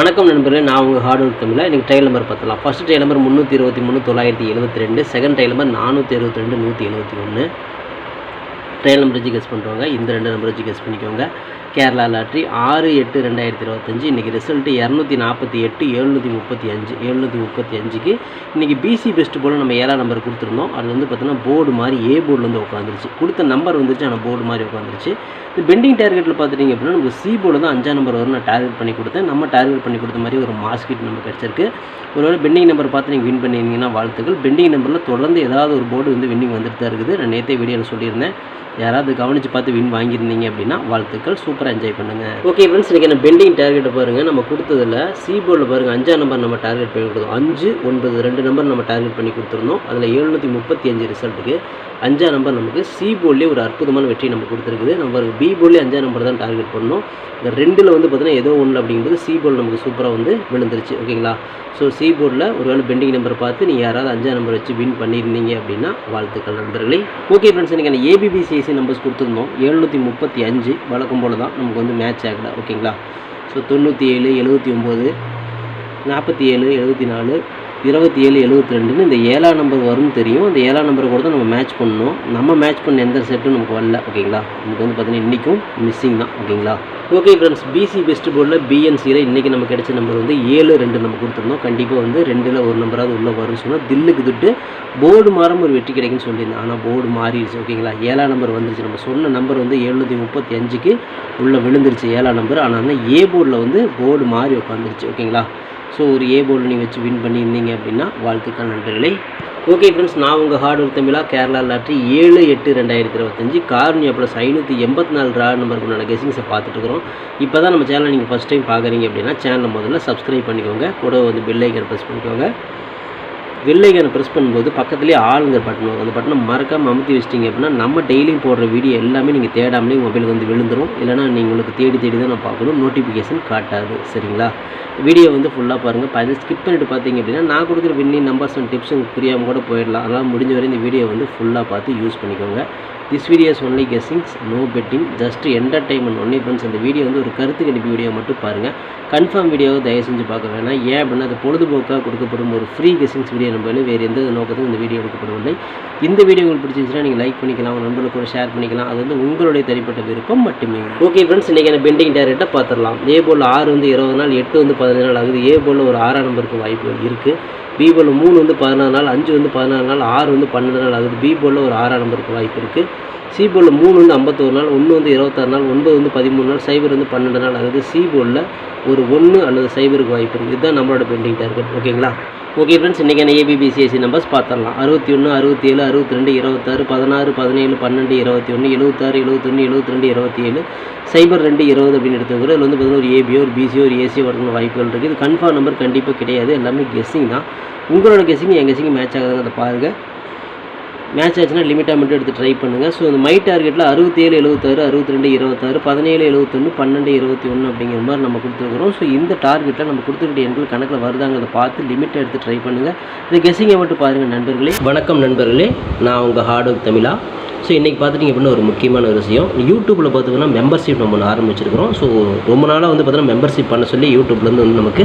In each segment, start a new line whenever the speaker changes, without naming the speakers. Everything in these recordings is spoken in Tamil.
வணக்கம் நண்பர்களே நான் உங்கள் ஹார்ட் ஒர்க் தமிழில் எனக்கு ட்ரையல் நம்பர் பார்த்தலாம் ஃபஸ்ட் ட்ரையல் நம்பர் முந்நூற்றி இருபத்தி மூணு தொள்ளாயிரத்தி எழுபத்தி ரெண்டு. செகண்ட் ட்ரையல் நம்பர் நானூற்றி அறுபத்தி ரெண்டு நூற்றி எழுபத்தி ஒன்று. ட்ரையல் நம்பர் வச்சு கெஸ் பண்ணுறவங்க இந்த ரெண்டு நம்பர் வச்சு கெஸ் பண்ணிக்கோங்க. கேரளா லாட்ரி ஆறு எட்டு ரெண்டாயிரத்தி இருபத்தஞ்சி. இன்றைக்கி ரிசல்ட்டு இரநூத்தி நாற்பத்தி எட்டு எழுநூற்றி முப்பத்தி அஞ்சு எழுநூற்றி முப்பத்தி அஞ்சுக்கு இன்றைக்கி பிசி பெஸ்ட் போல் நம்ம ஏழாம் நம்பர் கொடுத்துருந்தோம். அது வந்து பார்த்தீங்கன்னா போர்டு மாதிரி ஏ போர்டில் வந்து உட்காந்துருச்சு கொடுத்த நம்பர் வந்துருச்சு ஆனால் போர்டு மாதிரி உட்காந்துருச்சு இந்த பெண்டிங் டார்கெட்டில் பார்த்துட்டிங்க அப்படின்னா நமக்கு சி போர்டு தான் அஞ்சாம் நம்பர் வரும் நான் டார்கெட் பண்ணி கொடுத்தேன். நம்ம டார்கெட் பண்ணி கொடுத்த மாதிரி ஒரு மாஸ்கிட் நமக்கு கிடச்சிருக்கு. ஒருவேளை பெண்டிங் நம்பர் பார்த்து நீங்கள் வின் பண்ணியிருந்தீங்கன்னா வாழ்த்துக்கள். பெண்டிங் நம்பரில் தொடர்ந்து ஏதாவது ஒரு போர்டு வந்து வின்னிங் வந்துட்டு தான் இருக்குது. நான் நேற்றே வீடியோவில் சொல்லியிருந்தேன். யாராவது கவனித்து பார்த்து வின் வாங்கியிருந்தீங்க அப்படின்னா வாழ்த்துக்கள். சூப்பர் சூப்பராக என்ஜாய் பண்ணுங்கள் ஓகே ஃப்ரெண்ட்ஸ் இன்றைக்கி என்ன பெண்டிங் டார்கெட்டை பாருங்கள் நம்ம கொடுத்ததில் சி போர்டில் பாருங்கள் அஞ்சாம் நம்பர் நம்ம டார்கெட் பண்ணி கொடுத்தோம் அஞ்சு ஒன்பது ரெண்டு நம்பர் நம்ம டார்கெட் பண்ணி கொடுத்துருந்தோம். அதில் எழுநூற்றி முப்பத்தி அஞ்சு ரிசல்ட்டுக்கு அஞ்சாம் நம்பர் நமக்கு சி போர்ட்லேயே ஒரு அற்புதமான வெற்றி நம்ம கொடுத்துருக்குது. நம்ம பி போர்ட்லேயே அஞ்சாம் நம்பர் தான் டார்கெட் பண்ணோம். இந்த ரெண்டில் வந்து பார்த்தீங்கன்னா ஏதோ ஒன்று அப்படிங்கிறது சி போர்டு நமக்கு சூப்பராக வந்து விழுந்துருச்சு. ஓகேங்களா ஸோ சி போர்டில் ஒருவேளை பெண்டிங் நம்பர் பார்த்து நீங்கள் யாராவது அஞ்சாம் நம்பர் வச்சு வின் பண்ணியிருந்தீங்க அப்படின்னா வாழ்த்துக்கள் நண்பர்களே. ஓகே ஃப்ரெண்ட்ஸ் எனக்கு அந்த ஏபிபிசிஎஸ்சி நம்பர்ஸ் கொடுத்துருந்தோம். எழுநூற்றி முப்பத்தி அஞ்சு வழக்கம் போல் தான் நமக்கு வந்து மேட்ச் ஆகலை ஓகேங்களா ஸோ தொண்ணூற்றி ஏழு எழுபத்தி ஒம்பது நாற்பத்தி ஏழு எழுபத்தி நாலு இருபத்தி ஏழு எழுபத்தி ரெண்டுன்னு இந்த ஏழாம் நம்பர் வரும்னு தெரியும். அந்த ஏழாம் நம்பரை கூட தான் நம்ம மேட்ச் பண்ணணும். நம்ம மேட்ச் பண்ண எந்த செட்டும் நமக்கு வரல ஓகேங்களா? நமக்கு வந்து பார்த்தீங்கன்னா இன்றைக்கும் மிஸ்ஸிங் தான் ஓகேங்களா? ஓகே ஃப்ரெண்ட்ஸ் பிசி பெஸ்ட் போர்டில் பிஎன்சியில் இன்றைக்கி நம்ம கிடைச்ச நம்பர் வந்து ஏழு ரெண்டு நம்ம கொடுத்துருந்தோம். கண்டிப்பாக வந்து ரெண்டில் ஒரு நம்பராவது உள்ளே வரும்னு சொன்னால் தில்லுக்கு துட்டு போர்டு மாறாமல் ஒரு வெற்றி கிடைக்குன்னு சொல்லியிருந்தேன். ஆனால் போர்டு மாறிடுச்சு ஓகேங்களா? ஏழாம் நம்பர் வந்துருச்சு. நம்ம சொன்ன நம்பர் வந்து எழுநூற்றி முப்பத்தி அஞ்சுக்கு உள்ளே விழுந்துருச்சு ஏழாம் நம்பர் ஆனால் வந்து ஏ போர்டில் வந்து போர்டு மாறி உட்காந்துருச்சு ஓகேங்களா? ஸோ ஒரு ஏ போர்டில் நீங்கள் வச்சு வின் பண்ணியிருந்தீங்க அப்படின்னா வாழ்த்துக்கள் நண்பர்களை. ஓகே ஃப்ரெண்ட்ஸ் நான் உங்கள் ஹார்ட் ஒர்க் தமிழா கேரளா லாட்ரி ஏழு எட்டு ரெண்டாயிரத்தி இருபத்தஞ்சி கார்னியா ப்ளஸ் ஐநூற்றி எண்பத்தி நாலு ரா நம்பருக்கு நான் கெஸிங்ஸை இப்போ தான் நம்ம சேனலை நீங்கள் ஃபஸ்ட் டைம் பார்க்குறீங்க அப்படின்னா சேனலை முதல்ல சப்ஸ்கிரைப் பண்ணிக்கோங்க. கூட வந்து பெல் ஐக்கன் ப்ரெஸ் பண்ணிக்கோங்க. வெள்ளைக்கான ப்ரெஸ் பண்ணும்போது பக்கத்துலேயே ஆளுங்கிற பட்டன் வரும் அந்த பட்டனை மறக்காமல் அமுத்தி வச்சிட்டிங்க அப்படின்னா நம்ம டெய்லியும் போடுற வீடியோ எல்லாமே நீங்கள் தேடாமலே மொபைலுக்கு வந்து விழுந்துடும் இல்லைனா நீங்கள் உங்களுக்கு தேடி தேடி தான் நான் பார்க்கணும். நோட்டிஃபிகேஷன் காட்டாது. சரிங்களா? வீடியோ வந்து ஃபுல்லாக பாருங்கள் பாதி ஸ்கிப் பண்ணிட்டு பார்த்தீங்க அப்படின்னா நான் கொடுக்குற வின்னிங் நம்பர்ஸ் அண்ட் டிப்ஸ் உங்களுக்கு புரியாமல் கூட போயிடலாம். அதனால் முடிஞ்ச வரை இந்த வீடியோ வந்து ஃபுல்லாக பார்த்து யூஸ் பண்ணிக்கோங்க. This videos only guessings no betting just entertainment only friends அந்த வீடியோ வந்து ஒரு கருத்து கணிப்பு வீடியோ மட்டும் பாருங்கள் கன்ஃபார்ம் வீடியோவை தயவு செஞ்சு பார்க்க வேணாம். ஏன் அப்படின்னா அது பொழுதுபோக்காக கொடுக்கப்படும் ஒரு ஃப்ரீ கெஸ்ஸிங்ஸ் வீடியோ நம்ம வேறு எந்த நோக்கத்துக்கும் இந்த வீடியோ எடுக்கப்படவில்லை. இந்த வீடியோ உங்களுக்கு பிடிச்சிருந்துச்சுன்னா நீங்கள் லைக் பண்ணிக்கலாம் உங்கள் நண்பர்களுக்கு கூட ஷேர் பண்ணிக்கலாம். அது வந்து உங்களுடைய தனிப்பட்ட விருப்பம் மட்டுமே. ஓகே ஃப்ரெண்ட்ஸ் இன்றைக்கி என்ன பெண்டிங் டேரெக்டாக பார்த்துடலாம். ஏ போல் ஆறு வந்து இருபது நாள் எட்டு வந்து பதினஞ்சு நாள் ஆகுது. ஏ போல் ஒரு ஆறாம் நம்பருக்கு வாய்ப்புகள் இருக்குது பி மூணு வந்து பதினாறு நாள் அஞ்சு வந்து பதினாறு நாள் ஆறு வந்து பன்னெண்டு நாள் ஆகுது. பி ஒரு ஆறாம் நம்பருக்கு வாய்ப்பு இருக்குது சி மூணு வந்து ஐம்பத்தோரு நாள் ஒன்று வந்து இருபத்தாறு நாள் ஒன்பது வந்து பதிமூணு நாள் சைபர் வந்து பன்னெண்டு நாள். அதாவது சி ஒரு ஒன்று அல்லது சைபருக்கு வாய்ப்பு இருக்குது இதுதான் நம்மளோட பெண்டிங் டார்கெட் ஓகேங்களா ஓகே ஃப்ரெண்ட்ஸ் இன்றைக்கான ஏபிபிசிஎஸ்சி நம்பர்ஸ் பார்த்துடலாம். அறுபத்தி ஒன்று அறுபத்தி ஏழு அறுபத்தி ரெண்டு இருபத்தாறு பதினாறு பதினேழு பன்னெண்டு இருபத்தி ஒன்று எழுபத்தாறு எழுபத்தொன்று எழுபத்தி ரெண்டு இருபத்தி ஏழு. சைபர் ரெண்டு இருபது அப்படின்னு எடுத்துக்கிறோம் அதில் வந்து பார்த்தீங்கன்னா ஒரு ஏபியோ ஒரு பிசியோ ஒரு ஏசியோ வரணும் வாய்ப்புகள் இருக்குது இது கன்ஃபார்ம் நம்பர் கண்டிப்பாக கிடையாது. எல்லாமே கெஸ்ஸிங் தான். உங்களோட கெஸ்ஸிங் என் கெஸ்ஸிங் மேட்ச் ஆகுதுங்கிறத பாருங்கள் மேட்ச் ஆச்சுன்னா லிமிட்டாக மட்டும் எடுத்து ட்ரை பண்ணுங்கள் ஸோ இந்த மை டார்கெட்டில் அறுபத்தேழு எழுபத்தாறு அறுபத்தி ரெண்டு இருபத்தாறு பதினேழு எழுபத்தொன்று பன்னெண்டு இருபத்தி ஒன்று அப்படிங்கிற மாதிரி நம்ம கொடுத்துருக்குறோம். ஸோ இந்த டார்கெட்டில் நம்ம கொடுத்துருக்கிற எண்கள் கணக்கில் வருதாங்கிறத பார்த்து லிமிட்டை எடுத்து ட்ரை பண்ணுங்கள் இந்த கெஸிங்கை மட்டும் பாருங்கள் நண்பர்களே. வணக்கம் நண்பர்களே. நான் உங்கள் ஹார்ட் ஒர்க் தமிழா. ஸோ இன்றைக்கி பார்த்துட்டிங்க அப்படின்னா ஒரு முக்கியமான ஒரு விஷயம். யூடியூப்பில் பார்த்திங்கன்னா மெம்பர்ஷிப் நம்ம ஒன்று ஆரம்பிச்சிருக்கிறோம். ஸோ ரொம்ப நாளாக வந்து பார்த்திங்கன்னா மெம்பர்ஷிப் பண்ண சொல்லி யூடியூப்லேருந்து வந்து நமக்கு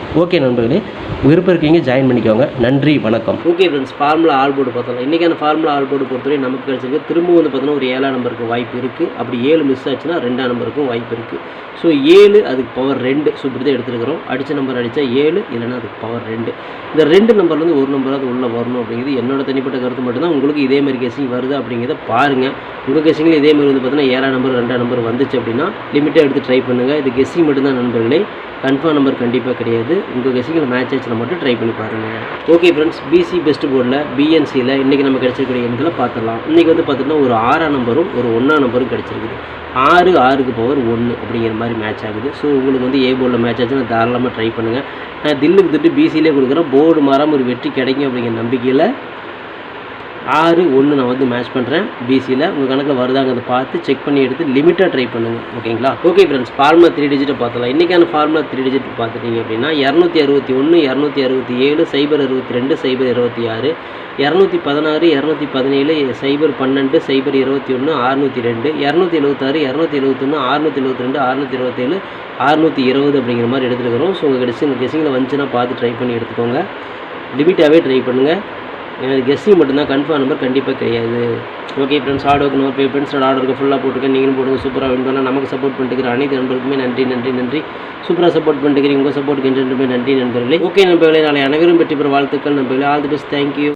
ஓகே நண்பர்களே விருப்பம் இருக்கீங்க ஜாயின் பண்ணிக்கோங்க. நன்றி வணக்கம். Okay friends formula all board பார்த்தோம் இன்றைக்கான ஃபார்முலா ஆல் போர்டு பொறுத்தவரை நமக்கு கிடச்சிருக்கு. திரும்ப வந்து பார்த்தோன்னா ஒரு ஏழாம் நம்பருக்கு வாய்ப்பு இருக்குது அப்படி ஏழு மிஸ் ஆச்சுன்னா ரெண்டாம் நம்பருக்கும் வாய்ப்பு இருக்குது ஸோ ஏழு அதுக்கு பவர் ரெண்டு. ஸோ இப்படி தான் எடுத்துருக்கிறோம். அடித்த நம்பர் அடித்தா ஏழு இல்லைன்னா அதுக்கு பவர் ரெண்டு. இந்த ரெண்டு நம்பர்லேருந்து ஒரு நம்பராக உள்ளே வரணும் அப்படிங்கிறது என்னோட தனிப்பட்ட கருத்து மட்டும்தான். உங்களுக்கு இதே மாதிரி கேசிங் வருது அப்படிங்கிறத பாருங்கள் உங்கள் கேசிங்கில் இதே மாதிரி வந்து பார்த்தீங்கன்னா ஏழாம் நம்பர் ரெண்டாம் நம்பர் வந்துச்சு அப்படின்னா லிமிட்டாக எடுத்து ட்ரை பண்ணுங்கள் இது கெஸ்ஸிங் மட்டும்தான் நண்பர்களே. கன்ஃபார்ம் நம்பர் கண்டிப்பாக கிடையாது. உங்கள் கெஸ்ஸிங்கில் மேட்ச் ஆச்சுன்னா மட்டும் ட்ரை பண்ணி பாருங்கள் ஓகே ஃப்ரெண்ட்ஸ் பிசி பெஸ்ட் போர்டில் பிஎன்சியில் இன்றைக்கி நம்ம கிடச்சிருக்கிற எண்களை பார்த்துடலாம். இன்றைக்கி வந்து பார்த்தீங்கன்னா ஒரு ஆறாம் நம்பரும் ஒரு ஒன்றாம் நம்பரும் கிடச்சிருக்குது. ஆறு ஆறுக்கு பவர் ஒன்று அப்படிங்கிற மாதிரி மேட்ச் ஆகுது. ஸோ உங்களுக்கு வந்து ஏ போர்டில் மேட்ச் ஆச்சுன்னா தாராளமாக ட்ரை பண்ணுங்கள் நான் தில்லுக்கு திட்டு பிசியிலே கொடுக்குறேன். போர்டு மாறாமல் ஒரு வெற்றி கிடைக்கும் அப்படிங்கிற நம்பிக்கையில் ஆறு ஒன்று நான் வந்து மேட்ச் பண்ணுறேன் பிசியில் உங்கள் கணக்கில் வருதாங்கிறத பார்த்து செக் பண்ணி எடுத்து லிமிட்டாக ட்ரை பண்ணுங்கள் ஓகேங்களா ஓகே ஃப்ரெண்ட்ஸ் ஃபார்முலா த்ரீ டிஜிட்டை பார்த்தலாம் இன்றைக்கான ஃபார்முலா த்ரீ டிஜிட் பார்த்துட்டீங்க அப்படின்னா இரநூத்தி அறுபத்தி ஒன்று இரநூத்தி அறுபத்தி ஏழு சைபர் அறுபத்தி ரெண்டு சைபர் இருபத்தி ஆறு இரநூத்தி பதினாறு இரநூத்தி பதினேழு சைபர் பன்னெண்டு சைபர் இருபத்தி ஒன்று அறுநூற்றி ரெண்டு இரநூத்தி எழுபத்தாறு இரநூத்தி எழுபத்தொன்று அறுநூற்றி எழுபத்தி ரெண்டு அறுநூற்றி இருபத்தேழு அறுநூற்றி இருபது அப்படிங்கிற மாதிரி எடுத்துருக்கிறோம். ஸோ உங்கள் கெசிங் கெஸ்ஸிங்கில் வந்துச்சுன்னா பார்த்து ட்ரை பண்ணி எடுத்துக்கோங்க. லிமிட்டாகவே ட்ரை பண்ணுங்கள் எனக்கு கெஸ்ஸிங் மட்டும்தான். கன்ஃபார்ம் நம்பர் கண்டிப்பாக கிடையாது. Okay friends hard work no pay ஃப்ரெண்ட்ஸோட ஆர்டருக்கு ஃபுல்லாக போட்டுருக்கேன். நீங்களும் போடுங்க சூப்பராக வின் பண்ணால் நமக்கு சப்போர்ட் பண்ணிட்டு அனைத்து நண்பருக்குமே நன்றி நன்றி நன்றி. சூப்பராக சப்போர்ட் பண்ணிட்டு உங்கள் சப்போர்ட்டுக்கு என்றுமே நன்றி நண்பர்களே. ஓகே நண்பர்களே நாளை அனைவரும் பெற்று பெற வாழ்த்துக்கள் நண்பர்களே. All the best thank you